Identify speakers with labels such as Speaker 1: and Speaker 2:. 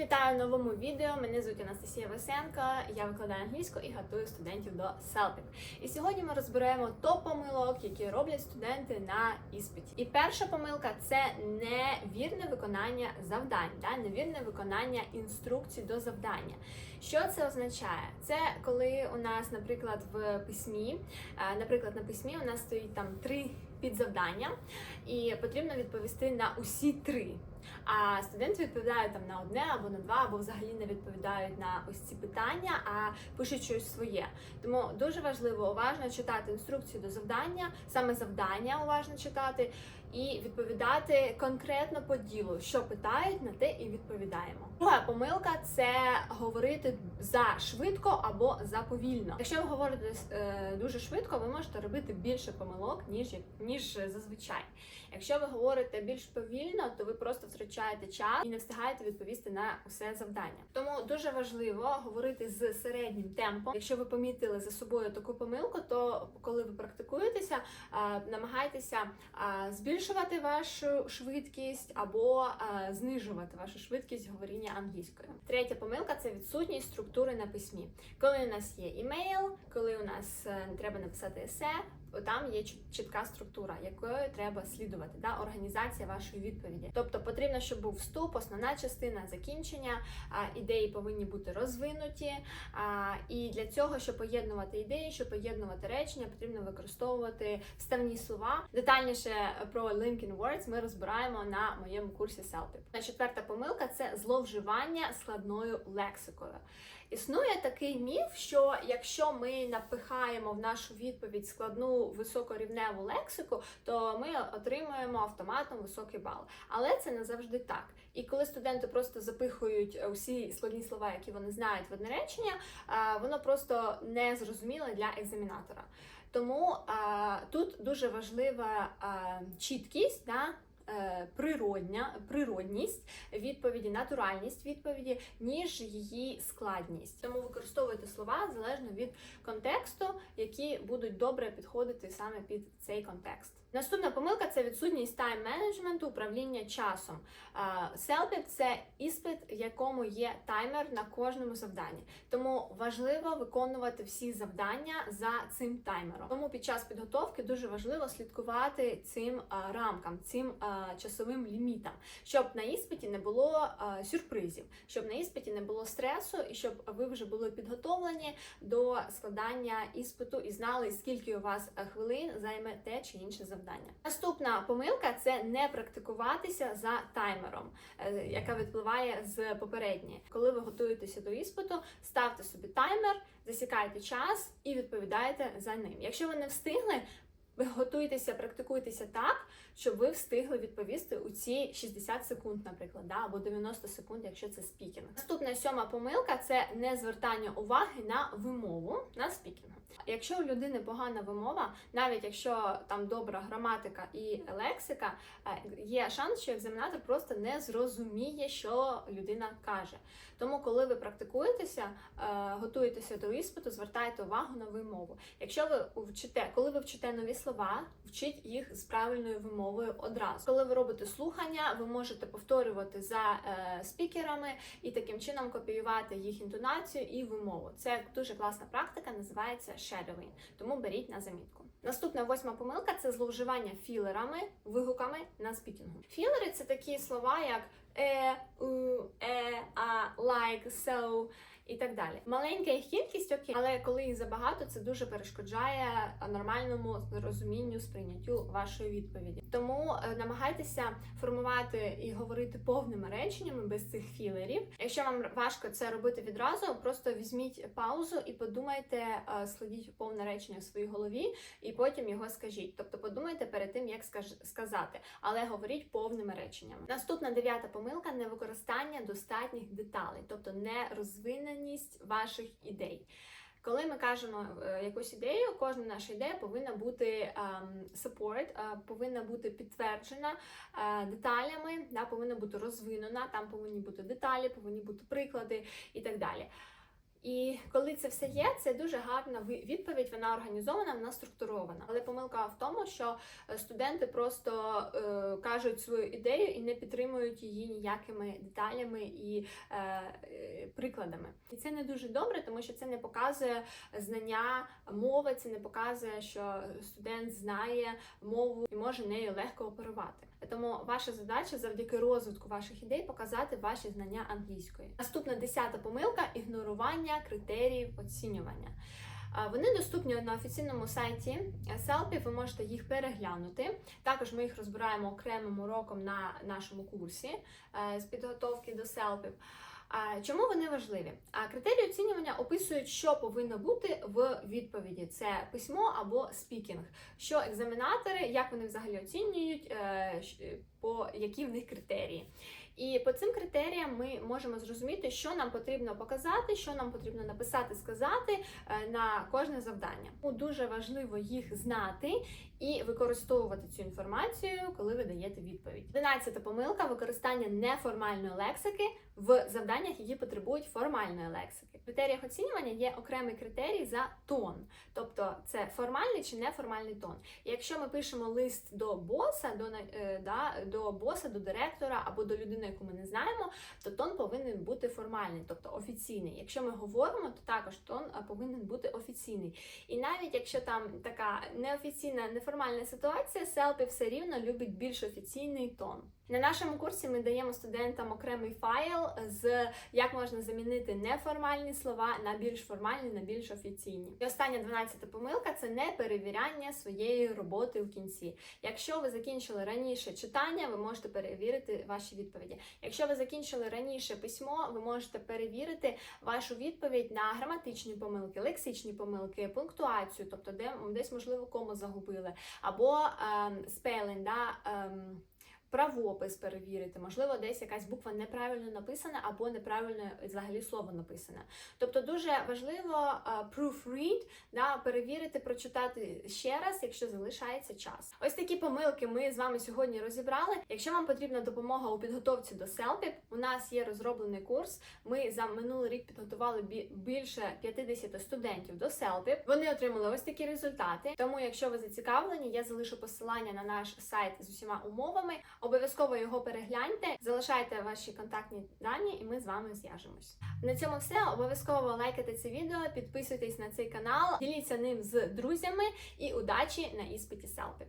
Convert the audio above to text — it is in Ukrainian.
Speaker 1: вітаю в новому відео. Мене звуть Анастасія Васенко. Я викладаю англійську і готую студентів до CELTIC. І сьогодні ми розберемо топ помилок, які роблять студенти на іспиті. І перша помилка це невірне виконання завдань, да? невірне виконання інструкцій до завдання. Що це означає? Це коли у нас, наприклад, в письмі, е, наприклад, на письмі у нас стоїть там три підзавдання, і потрібно відповісти на усі три. А студенти відповідають там на одне або на два, або взагалі не відповідають на ось ці питання, а пишуть щось своє. Тому дуже важливо уважно читати інструкцію до завдання, саме завдання уважно читати і відповідати конкретно по ділу, що питають, на те і відповідаємо. Друга помилка це говорити за швидко або за повільно. Якщо ви говорите е, дуже швидко, ви можете робити більше помилок ніж ніж зазвичай. Якщо ви говорите більш повільно, то ви просто втрачаєте час і не встигаєте відповісти на усе завдання. Тому дуже важливо говорити з середнім темпом. Якщо ви помітили за собою таку помилку, то коли ви практикуєтеся, намагайтеся е, збільшувати вашу швидкість або е, знижувати вашу швидкість говоріння англійською. Третя помилка це відсутність структури на письмі. Коли у нас є імейл, коли у нас е, треба написати есе. Там є чітка структура, якою треба слідувати, да, організація вашої відповіді. Тобто потрібно, щоб був вступ, основна частина закінчення, ідеї повинні бути розвинуті. І для цього, щоб поєднувати ідеї, щоб поєднувати речення, потрібно використовувати вставні слова. Детальніше про Linkin Words ми розбираємо на моєму курсі CELTIP. Четверта помилка це зловживання складною лексикою. Існує такий міф, що якщо ми напихаємо в нашу відповідь складну високорівневу лексику, то ми отримуємо автоматом високий бал. Але це не завжди так. І коли студенти просто запихують усі складні слова, які вони знають в одне речення, воно просто не зрозуміле для екзамінатора. Тому а, тут дуже важлива а, чіткість. Да? Природня природність відповіді, натуральність відповіді, ніж її складність. Тому використовуйте слова залежно від контексту, які будуть добре підходити саме під цей контекст. Наступна помилка це відсутність тайм-менеджменту, управління часом. Селпіп це іспит, в якому є таймер на кожному завданні. Тому важливо виконувати всі завдання за цим таймером. Тому під час підготовки дуже важливо слідкувати цим рамкам, цим часовим лімітам, щоб на іспиті не було сюрпризів, щоб на іспиті не було стресу, і щоб ви вже були підготовлені до складання іспиту і знали, скільки у вас хвилин займе те чи інше завдання. Наступна помилка це не практикуватися за таймером, е, яка відпливає з попередньої. Коли ви готуєтеся до іспиту, ставте собі таймер, засікайте час і відповідаєте за ним. Якщо ви не встигли, ви готуєтеся, практикуйтеся так, щоб ви встигли відповісти у ці 60 секунд, наприклад, да, або 90 секунд, якщо це спікінг. Наступна сьома помилка це не звертання уваги на вимову на спікінгу. Якщо у людини погана вимова, навіть якщо там добра граматика і лексика, е, є шанс, що екзаменатор просто не зрозуміє, що людина каже. Тому, коли ви практикуєтеся, е, готуєтеся до іспиту, звертайте увагу на вимову. Якщо ви вчите, коли ви вчите нові слова, вчіть їх з правильною вимовою одразу. Коли ви робите слухання, ви можете повторювати за е, спікерами і таким чином копіювати їх інтонацію і вимову. Це дуже класна практика, називається shadowing, тому беріть на замітку. Наступна восьма помилка це зловживання філерами, вигуками на спікінгу. Філери це такі слова, як е, у, е, а, like, so і так далі. Маленька їх кількість окей, але коли їх забагато, це дуже перешкоджає нормальному розумінню, сприйняттю вашої відповіді. Тому е, намагайтеся формувати і говорити повними реченнями без цих філерів. Якщо вам важко це робити відразу, просто візьміть паузу і подумайте, е, складіть повне речення в своїй голові, і потім його скажіть. Тобто подумайте перед тим, як сказати, але говоріть повними реченнями. Наступна дев'ята помилка невикористання достатніх деталей, тобто не розвинені ваших ідей. Коли ми кажемо е, якусь ідею, кожна наша ідея повинна бути um, support, uh, повинна бути підтверджена uh, деталями, да, повинна бути розвинена, там повинні бути деталі, повинні бути приклади і так далі. І коли це все є, це дуже гарна відповідь. Вона організована, вона структурована. Але помилка в тому, що е, студенти просто е, кажуть свою ідею і не підтримують її ніякими деталями і е, прикладами. І це не дуже добре, тому що це не показує знання мови, це не показує, що студент знає мову і може нею легко оперувати. Тому ваша задача завдяки розвитку ваших ідей показати ваші знання англійської. Наступна десята помилка ігнорування критеріїв оцінювання. Вони доступні на офіційному сайті Селпі, ви можете їх переглянути. Також ми їх розбираємо окремим уроком на нашому курсі е, з підготовки до селпів. Чому вони важливі? А критерії оцінювання описують, що повинно бути в відповіді: це письмо або спікінг. Що екзаменатори, як вони взагалі оцінюють, е, по які в них критерії. І по цим критеріям ми можемо зрозуміти, що нам потрібно показати, що нам потрібно написати, сказати е, на кожне завдання. Тому Дуже важливо їх знати і використовувати цю інформацію, коли ви даєте відповідь. Одинадцята помилка використання неформальної лексики в завданнях, які потребують формальної лексики. В критеріях оцінювання є окремий критерій за тон, тобто це формальний чи неформальний тон. І якщо ми пишемо лист до боса, до е, да, до боса, до директора або до людини, яку ми не знаємо, то тон повинен бути формальний, тобто офіційний. Якщо ми говоримо, то також тон повинен бути офіційний. І навіть якщо там така неофіційна, неформальна ситуація, селпі все рівно любить більш офіційний тон. На нашому курсі ми даємо студентам окремий файл з як можна замінити неформальні слова на більш формальні, на більш офіційні. І остання 12-та помилка це не перевіряння своєї роботи в кінці. Якщо ви закінчили раніше читання, ви можете перевірити ваші відповіді. Якщо ви закінчили раніше письмо, ви можете перевірити вашу відповідь на граматичні помилки, лексичні помилки, пунктуацію, тобто де десь можливо кому загубили, або ем, спелінг, да, ем, правопис перевірити, можливо, десь якась буква неправильно написана або неправильно взагалі слово написане. Тобто дуже важливо е, proofread, да, перевірити, прочитати ще раз, якщо залишається час. Ось такі помилки ми з вами сьогодні розібрали. Якщо вам потрібна допомога у підготовці до селпів, у нас є розроблений курс. Ми за минулий рік підготували більше 50 студентів до селпів. Вони отримали ось такі результати. Тому, якщо ви зацікавлені, я залишу посилання на наш сайт з усіма умовами. Обов'язково його перегляньте, залишайте ваші контактні дані, і ми з вами зв'яжемось. На цьому все. Обов'язково лайкайте це відео, підписуйтесь на цей канал, діліться ним з друзями і удачі на іспиті селпів.